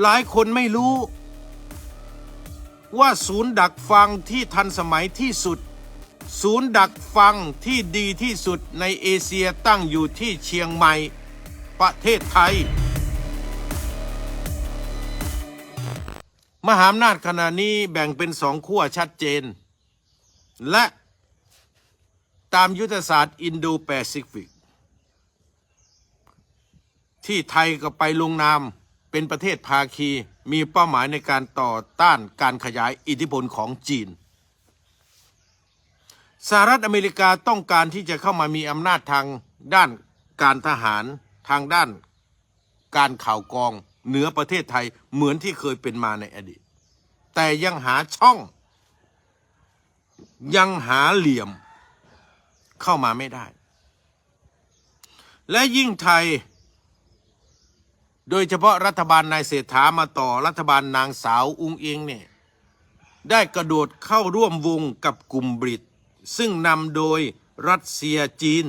หลายคนไม่รู้ ว่าศูนย์ดักฟังที่ทันสมัยที่สุด ศูนย์ดักฟังที่ดีที่สุดในเอเชียตั้งอยู่ที่เชียงใหม่ ประเทศไทย มหาอำนาจขณะนี้แบ่งเป็นสองขั้วชัดเจน และตามยุทธศาสตร์อินโดแปซิฟิก ที่ไทยก็ไปลงนาม เป็นประเทศภาคีมีเป้าหมายในการต่อต้านการขยายอิทธิพลของจีนสหรัฐอเมริกาต้องการที่จะเข้ามามีอำนาจทางด้านการทหารทางด้านการข่าวกรองเหนือประเทศไทยเหมือนที่เคยเป็นมาในอดีต แต่ยังหาช่อง ยังหาเหลี่ยมเข้ามาไม่ได้ และยิ่งไทย โดยเฉพาะรัฐบาลนายเศรษฐามาต่อรัฐบาลนางสาวอุงเองเนี่ยได้กระโดดเข้าร่วมวงกับกลุ่มบริต ซึ่งนำโดยรัสเซียจีน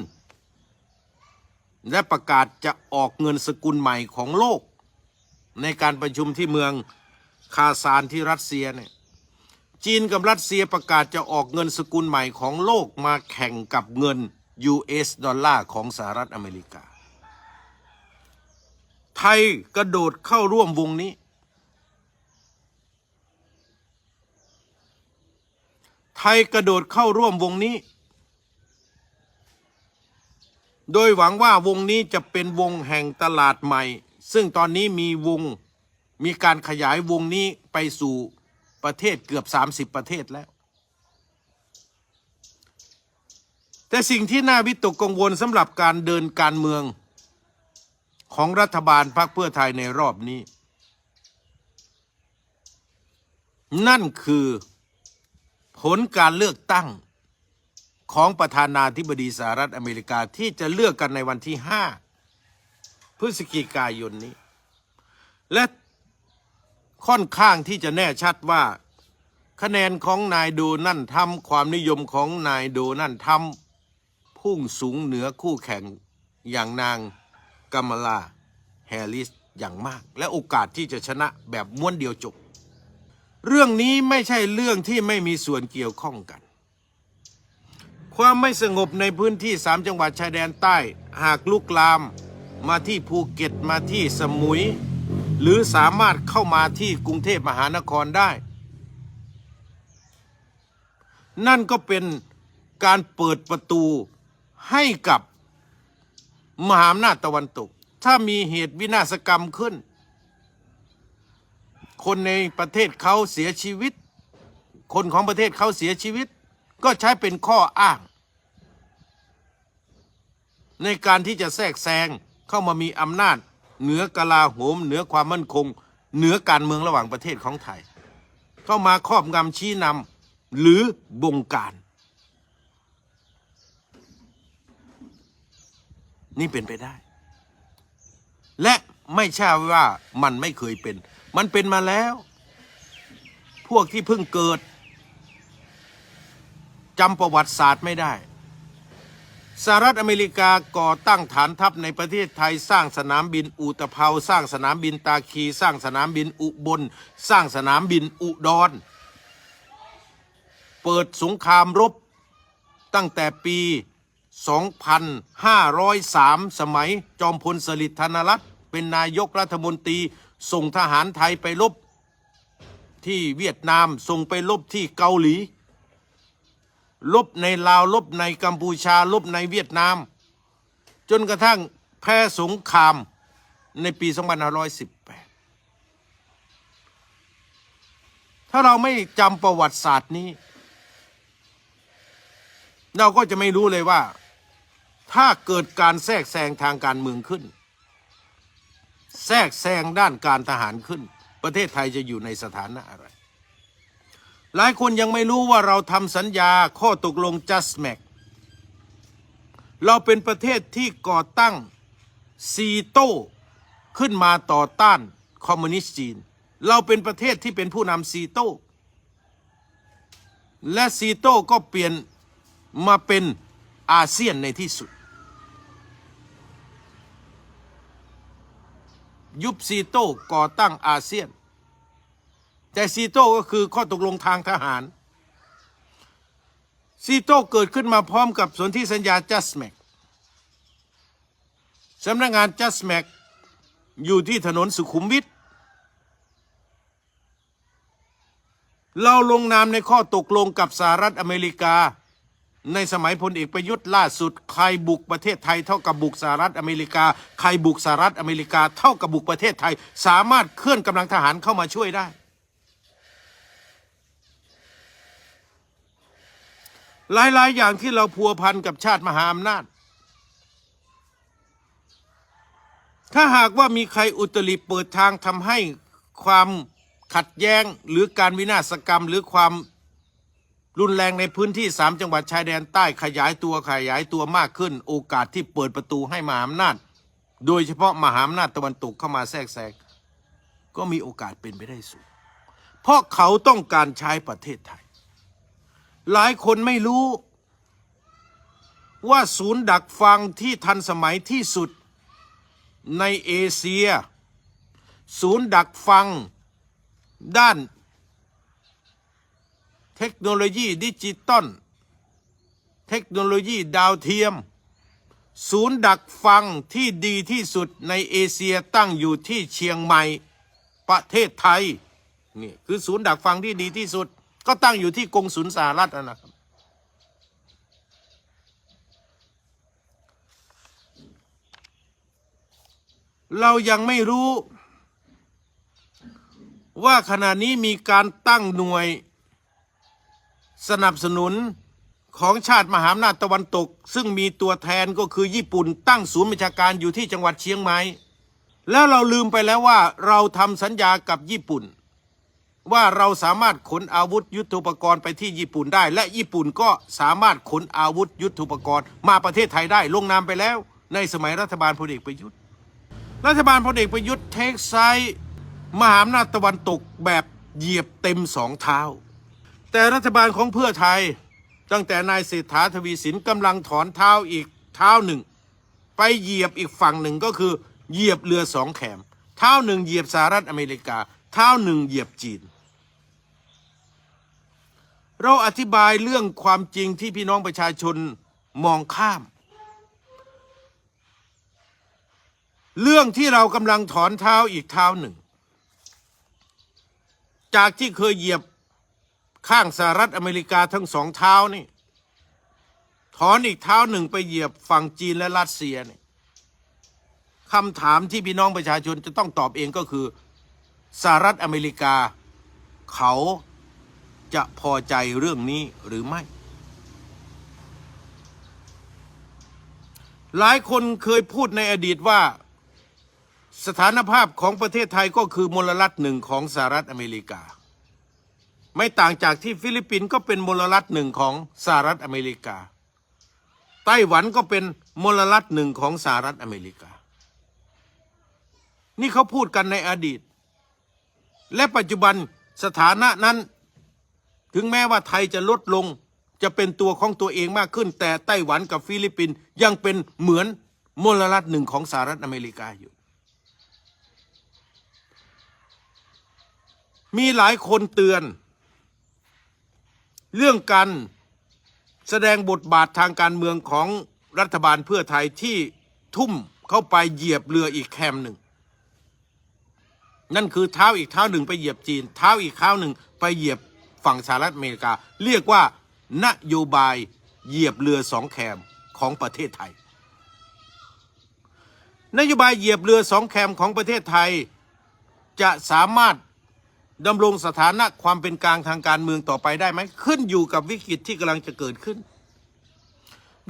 และประกาศจะออกเงินสกุลใหม่ของโลก ในการประชุมที่เมืองคาซานที่รัสเซียเนี่ยจีนกับรัสเซียประกาศจะออกเงินสกุลใหม่ของโลกมาแข่งกับเงิน US ดอลลาร์ของสหรัฐอเมริกา ทยกระโดดเข้าร่วมวงนี้ ไทยกระโดดเข้าร่วมวงนี้ โดยหวังว่าวงนี้จะเป็นวงแห่งตลาดใหม่ ซึ่งตอนนี้มีวงมีการขยายวงนี้ไปสู่ประเทศเกือบ 30 ประเทศแล้ว แต่สิ่งที่น่าวิตกกังวลสำหรับการเดินการเมือง ของรัฐบาลพรรคเพื่อไทยในรอบนี้ นั่นคือผลการเลือกตั้งของประธานาธิบดีสหรัฐอเมริกาที่จะเลือกกันในวันที่ 5 พฤศจิกายนนี้ และค่อนข้างที่จะแน่ชัดว่า คะแนนของนายโดนั่นทำความนิยมของนายโดนั่นทำพุ่งสูงเหนือคู่แข่งอย่างนาง กัมลาแฮร์ริสอย่างมาก และโอกาสที่จะชนะแบบม้วนเดียวจบ เรื่องนี้ไม่ใช่เรื่องที่ไม่มีส่วนเกี่ยวข้องกัน ความไม่สงบในพื้นที่สามจังหวัดชายแดนใต้ หากลุกลามมาที่ภูเก็ตมาที่สมุย หรือสามารถเข้ามาที่กรุงเทพมหานครได้ นั่นก็เป็นการเปิดประตูให้กับ มหาอำนาจตะวันตก ถ้ามีเหตุวินาศกรรมขึ้น คนในประเทศเขาเสียชีวิต คนของประเทศเขาเสียชีวิต ก็ใช้เป็นข้ออ้าง ในการที่จะแทรกแซงเข้ามามีอำนาจ เหนือกลาโหม เหนือความมั่นคง เหนือการเมืองระหว่างประเทศของไทย เข้ามาครอบงำชี้นำหรือบงการ นี่เป็นไปได้ และไม่ใช่ว่ามันไม่เคยเป็น มันเป็นมาแล้ว พวกที่เพิ่งเกิดจำประวัติศาสตร์ไม่ได้สหรัฐอเมริกาก่อตั้งฐานทัพในประเทศไทยสร้างสนามบินอุตภเปาสร้างสนามบินตาคี สร้างสนามบินอุบล สร้างสนามบินอุดร เปิดสงครามรบตั้งแต่ปี 2503 สมัยจอมพลสฤษดิ์ธนรัตน์เป็นนายกรัฐมนตรีส่งทหารไทยไปรบที่เวียดนามส่งไปรบที่เกาหลี ลบในลาวลบในกัมพูชาลบในเวียดนาม จนกระทั่งแพ้สงครามในปี 2518 ถ้าเราไม่จำประวัติศาสตร์นี้ เราก็จะไม่รู้เลยว่า ถ้าเกิดการแทรกแซงทางการเมืองขึ้น แทรกแซงด้านการทหารขึ้น ประเทศไทยจะอยู่ในสถานะอะไร หลายคนยังไม่รู้ว่าเราทำสัญญาข้อตกลง JustMac เราเป็นประเทศที่ก่อตั้งซีโต้ขึ้นมาต่อต้านคอมมิวนิสต์จีน เราเป็นประเทศที่เป็นผู้นำซีโต้และซีโต้ก็เปลี่ยนมาเป็นอาเซียนในที่สุด ยุบซีโต้ก่อตั้งอาเซียน แต่ซีโต้ก็คือข้อตกลงทางทหาร ซีโต้เกิดขึ้นมาพร้อมกับสนธิสัญญาจัสแมกสำนักงานจัสแมกอยู่ที่ถนนสุขุมวิทเราลงนามในข้อตกลงกับสหรัฐอเมริกา ในสมัยพลเอกประยุทธ์ล่าสุด ใครบุกประเทศไทยเท่ากับบุกสหรัฐอเมริกา ใครบุกสหรัฐอเมริกาเท่ากับบุกประเทศไทย สามารถเคลื่อนกำลังทหารเข้ามาช่วยได้ หลาย ๆ อย่างที่เราพัวพันกับชาติมหาอำนาจ ถ้าหากว่ามีใครอุตริเปิดทางทำให้ความขัดแย้งหรือการวินาศกรรมหรือความ รุนแรงในพื้นที่สามจังหวัดชายแดนใต้ขยายตัวขยายตัวมากขึ้น โอกาสที่เปิดประตูให้มหาอำนาจ โดยเฉพาะมหาอำนาจตะวันตกเข้ามาแทรกแซงก็มีโอกาสเป็นไปได้สูง เพราะเขาต้องการใช้ประเทศไทย หลายคนไม่รู้ ว่าศูนย์ดักฟังที่ทันสมัยที่สุดในเอเชีย ศูนย์ดักฟังด้าน ทคโนโลยีดิจิตอลเทคโนโลยีดาวเทียม ศูนย์ดักฟังที่ดีที่สุดในเอเชียตั้งอยู่ที่เชียงใหม่ ประเทศไทยนี่คือศูนย์ดักฟังที่ดีที่สุด ก็ตั้งอยู่ที่กงสุลสหรัฐนะนะครับเรายังไม่รู้ ว่าขณะนี้มีการตั้งหน่วย สนับสนุนของชาติมหาอำนาจตะวันตก ซึ่งมีตัวแทนก็คือญี่ปุ่น ตั้งศูนย์บัญชาการอยู่ที่จังหวัดเชียงใหม่แล้วเราลืมไปแล้วว่าเราทำสัญญากับญี่ปุ่น ว่าเราสามารถขนอาวุธยุทโธปกรณ์ไปที่ญี่ปุ่นได้ และญี่ปุ่นก็สามารถขนอาวุธยุทโธปกรณ์ มาประเทศไทยได้ลงนามไปแล้ว ในสมัยรัฐบาลพลเอกประยุทธ์ รัฐบาลพลเอกประยุทธ์เทคไซด์มหาอำนาจตะวันตกแบบเหยียบเต็มสองเท้า แต่รัฐบาลของเพื่อไทย ตั้งแต่นายเศรษฐาทวีสินกำลังถอนเท้าอีกเท้าหนึ่ง ไปเหยียบอีกฝั่งหนึ่งก็คือเหยียบเรือสองแขม เท้าหนึ่งเหยียบสหรัฐอเมริกา เท้าหนึ่งเหยียบจีน เราอธิบายเรื่องความจริงที่พี่น้องประชาชนมองข้าม เรื่องที่เรากำลังถอนเท้าอีกเท้าหนึ่ง จากที่เคยเหยียบ ข้างสหรัฐอเมริกาทั้งสองเท้านี่ถอนอีกเท้าหนึ่งไปเหยียบฝั่งจีนและรัสเซียนี่คำถามที่พี่น้องประชาชนจะต้องตอบเองก็คือสหรัฐอเมริกา เขาจะพอใจเรื่องนี้หรือไม่ หลายคนเคยพูดในอดีตว่าสถานภาพของประเทศไทยก็คือมลรัฐหนึ่งของสหรัฐอเมริกา ไม่ต่างจากที่ฟิลิปปินส์ก็เป็นมลรัฐหนึ่งของสหรัฐอเมริกา ไต้หวันก็เป็นมลรัฐหนึ่งของสหรัฐอเมริกา นี่เขาพูดกันในอดีต และปัจจุบันสถานะนั้น ถึงแม้ว่าไทยจะลดลงจะเป็นตัวของตัวเองมากขึ้น แต่ไต้หวันกับฟิลิปปินส์ยังเป็นเหมือนมลรัฐหนึ่งของสหรัฐอเมริกาอยู่ มีหลายคนเตือน เรื่องการแสดงบทบาททางการเมืองของรัฐบาลเพื่อไทยที่ทุ่มเข้าไปเหยียบเรืออีกแคมหนึ่ง นั่นคือเท้าอีกเท้าหนึ่งไปเหยียบจีน เท้าอีกเท้าหนึ่งไปเหยียบฝั่งสหรัฐอเมริกา เรียกว่านโยบายเหยียบเรือสองแคมของประเทศไทย นโยบายเหยียบเรือสองแคมของประเทศไทย จะสามารถ ดำรงสถานะความเป็นกลางทางการเมืองต่อไปได้ไหมขึ้นอยู่กับวิกฤตที่กำลังจะเกิดขึ้น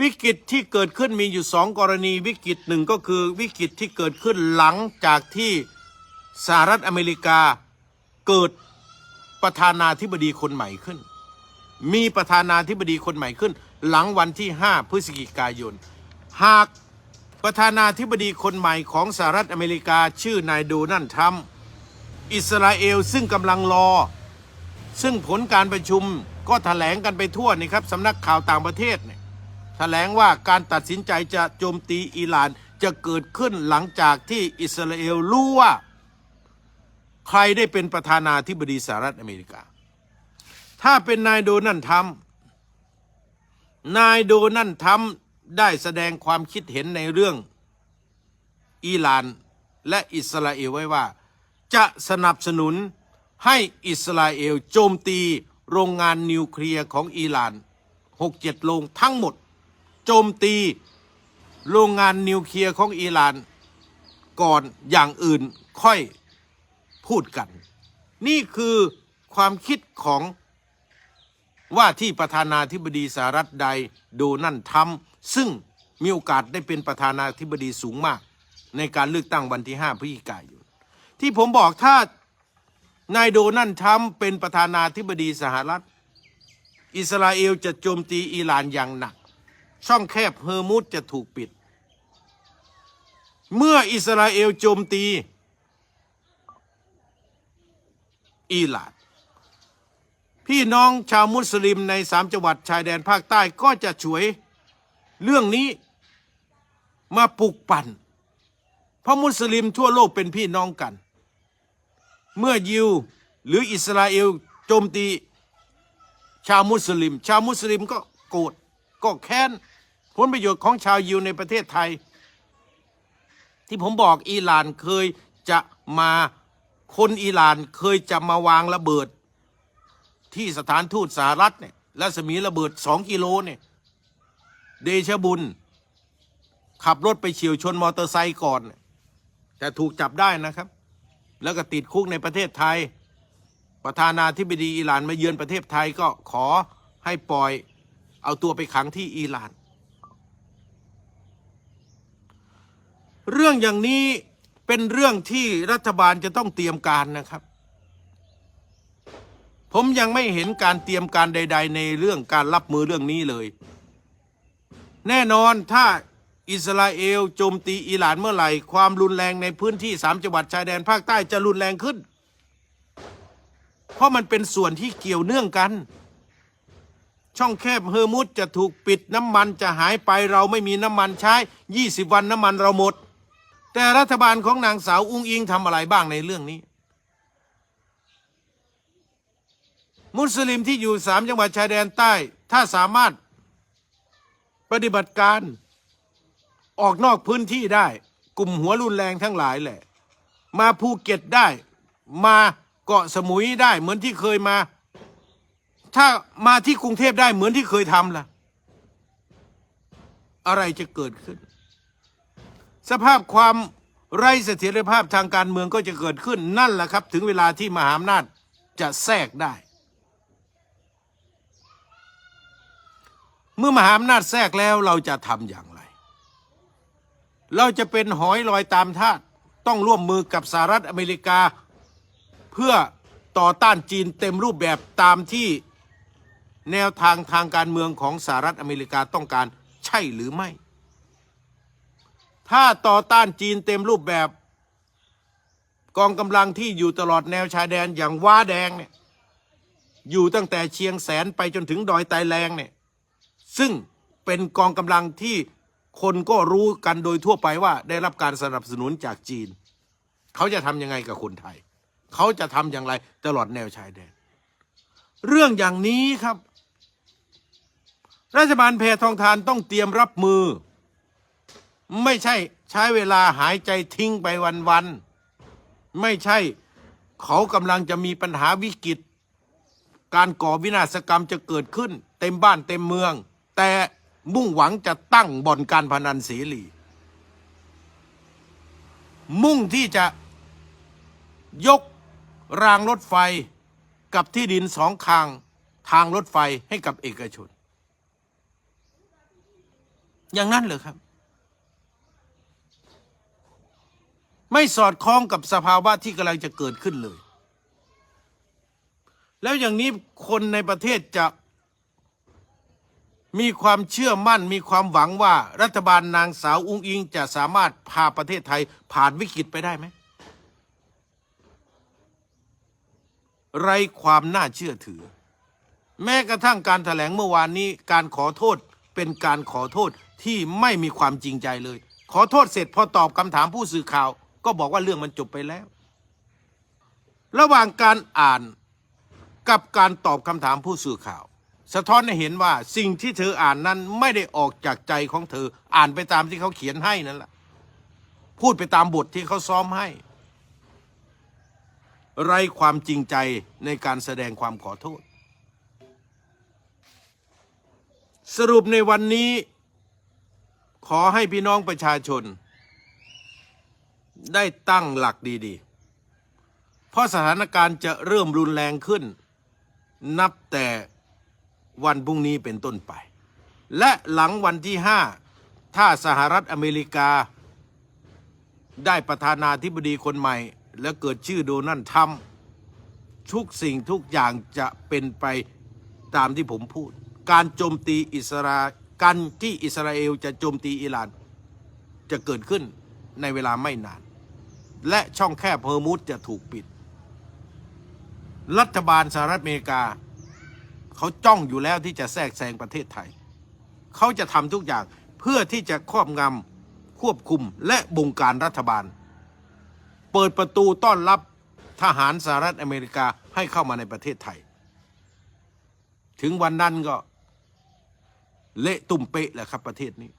วิกฤตที่เกิดขึ้นมีอยู่สองกรณีวิกฤตหนึ่งก็คือวิกฤตที่เกิดขึ้นหลังจากที่สหรัฐอเมริกาเกิดประธานาธิบดีคนใหม่ขึ้น มีประธานาธิบดีคนใหม่ขึ้น หลังวันที่ 5 พฤศจิกายน หากประธานาธิบดีคนใหม่ของสหรัฐอเมริกาชื่อนายโดนัลด์ทรัมป์ อิสราเอลซึ่งกำลังรอ ซึ่งผลการประชุมก็ถแถลงกันไปทั่วนี่ครับสำนักข่าวต่างประเทศเนี่ยแถลงว่าการตัดสินใจจะโจมตีอิหร่านจะเกิดขึ้นหลังจากที่อิสราเอลรู้ว่า ใครได้เป็นประธานาธิบดีสหรัฐอเมริกา ถ้าเป็นนายโดนัลด์ทรัมนายโดนัลด์ทรัมได้แสดงความคิดเห็นในเรื่องอิหร่านและอิสราเอลไว้ว่า จะสนับสนุนให้อิสราเอลโจมตีโรงงานนิวเคลียร์ของอิหร่าน 6-7 โรงทั้งหมด โจมตีโรงงานนิวเคลียร์ของอิหร่าน ก่อนอย่างอื่นค่อยพูดกัน นี่คือความคิดของว่าที่ประธานาธิบดีสหรัฐใดโดนัลด์ทรัมป์ซึ่งมีโอกาสได้เป็นประธานาธิบดีสูงมาก ในการเลือกตั้งวันที่ 5 พฤศจิกายน ที่ผมบอกถ้านายโดนัลด์ทรัมป์เป็นประธานาธิบดีสหรัฐ อิสราเอลจะโจมตีอิหร่านอย่างหนัก ช่องแคบเฮอร์มุดจะถูกปิด เมื่ออิสราเอลโจมตีอิหร่านพี่น้องชาวมุสลิมในสามจังหวัดชายแดนภาคใต้ก็จะช่วย เรื่องนี้มาปลุกปั่น เพราะมุสลิมทั่วโลกเป็นพี่น้องกัน เมื่อยิวหรืออิสราเอลโจมตี ชาวมุสลิม ชาวมุสลิมก็โกรธก็แค้นผลประโยชน์ของชาวยิวในประเทศไทย ที่ผมบอกอิหร่านเคยจะมาคนอิหร่านเคยจะมาวางระเบิด ที่สถานทูตสหรัฐเนี่ยรัศมีระเบิดสองกิโลเนี่ยเดชบุญ ขับรถไปเฉียวชนมอเตอร์ไซค์ก่อน แต่ถูกจับได้นะครับ แล้วก็ติดคุกในประเทศไทย ประธานาธิบดีอิหร่านมาเยือนประเทศไทยก็ขอให้ปล่อยเอาตัวไปขังที่อิหร่าน เรื่องอย่างนี้เป็นเรื่องที่รัฐบาลจะต้องเตรียมการนะครับ ผมยังไม่เห็นการเตรียมการใด ๆ ในเรื่องการรับมือเรื่องนี้เลย แน่นอนถ้า อิสราเอลโจมตีอิหร่านเมื่อไหร่ ความรุนแรงในพื้นที่สามจังหวัดชายแดนภาคใต้จะรุนแรงขึ้น เพราะมันเป็นส่วนที่เกี่ยวเนื่องกัน ช่องแคบเฮอร์มุดจะถูกปิดน้ำมันจะหายไปเราไม่มีน้ำมันใช้ 20 วันน้ำมันเราหมด แต่รัฐบาลของนางสาวอุ้งอิงทำอะไรบ้างในเรื่องนี้ มุสลิมที่อยู่สามจังหวัดชายแดนใต้ ถ้าสามารถปฏิบัติการ ออกนอกพื้นที่ได้ กลุ่มหัวรุนแรงทั้งหลายแหละ มาภูเก็ตได้ มาเกาะสมุยได้ เหมือนที่เคยมา ถ้ามาที่กรุงเทพได้เหมือนที่เคยทำล่ะ อะไรจะเกิดขึ้น สภาพความไร้เสถียรภาพทางการเมืองก็จะเกิดขึ้นนั่นแหละครับ ถึงเวลาที่มหาอำนาจจะแทรกได้ เมื่อมหาอำนาจแทรกแล้วเราจะทำอย่างไร เราจะเป็นหอยลอยตามทาต้องร่วมมือกับสหรัฐอเมริกา เพื่อต่อต้านจีนเต็มรูปแบบตามที่แนวทางทางการเมืองของสหรัฐอเมริกาต้องการใช่หรือไม่ ถ้าต่อต้านจีนเต็มรูปแบบ กองกำลังที่อยู่ตลอดแนวชายแดนอย่างว้าแดงเนี่ยอยู่ตั้งแต่เชียงแสนไปจนถึงดอยไตแรงเนี่ยซึ่งเป็นกองกำลังที่ คนก็รู้กันโดยทั่วไปว่าได้รับการสนับสนุนจากจีน เขาจะทำยังไงกับคนไทย เขาจะทำอย่างไรตลอดแนวชายแดน เรื่องอย่างนี้ครับ รัฐบาลแพทองทานต้องเตรียมรับมือ ไม่ใช่ใช้เวลาหายใจทิ้งไปวันๆไม่ใช่เขากำลังจะมีปัญหาวิกฤตการก่อวินาศกรรมจะเกิดขึ้น เต็มบ้านเต็มเมือง แต่ มุ่งหวังจะตั้งบ่อนการพนันเสรี มุ่งที่จะยกรางรถไฟกับที่ดินสองคางทางรถไฟให้กับเอกชน อย่างนั้นเหรอครับ ไม่สอดคล้องกับสภาวะที่กำลังจะเกิดขึ้นเลย แล้วอย่างนี้คนในประเทศจะ มีความเชื่อมั่นมีความหวังว่ารัฐบาลนางสาวอุ้งอิงจะสามารถพาประเทศไทยผ่านวิกฤตไปได้ไหม ไรความน่าเชื่อถือ แม้กระทั่งการถแถลงเมื่อวานนี้การขอโทษเป็นการขอโทษที่ไม่มีความจริงใจเลยขขอโทษเสร็จพอตอบคำถามผู้สื่อข่าว ก็บอกว่าเรื่องมันจบไปแล้ว ระหว่างการอ่านกับการตอบคำถามผู้สื่อข่าว สะท้อนให้เห็นว่าสิ่งที่เธออ่านนั้นไม่ได้ออกจากใจของเธออ่านไปตามที่เขาเขียนให้นั่นแหละพูดไปตามบทที่เขาซ้อมให้ ไรความจริงใจในการแสดงความขอโทษ สรุปในวันนี้ ขอให้พี่น้องประชาชน ได้ตั้งหลักดีๆ เพราะสถานการณ์จะเริ่มรุนแรงขึ้น นับแต่ วันพรุ่งนี้เป็นต้นไป และหลังวันที่ห้าถ้าสหรัฐอเมริกา ได้ประธานาธิบดีคนใหม่ และเกิดชื่อโดนัลด์ทรัมป์ทุกสิ่งทุกอย่างจะเป็นไปตามที่ผมพูด การโจมตีอิสราการที่อิสราเอลจะโจมตีอิหร่าน จะเกิดขึ้นในเวลาไม่นาน และช่องแคบเฮอร์มุสจะถูกปิด รัฐบาลสหรัฐอเมริกา เขาจ้องอยู่แล้วที่จะแทรกแซงประเทศไทย เขาจะทำทุกอย่างเพื่อที่จะครอบงำควบคุมและบงการรัฐบาล เปิดประตูต้อนรับทหารสหรัฐอเมริกาให้เข้ามาในประเทศไทย ถึงวันนั้นก็ เละตุ่มเป๊ะแหละครับประเทศนี้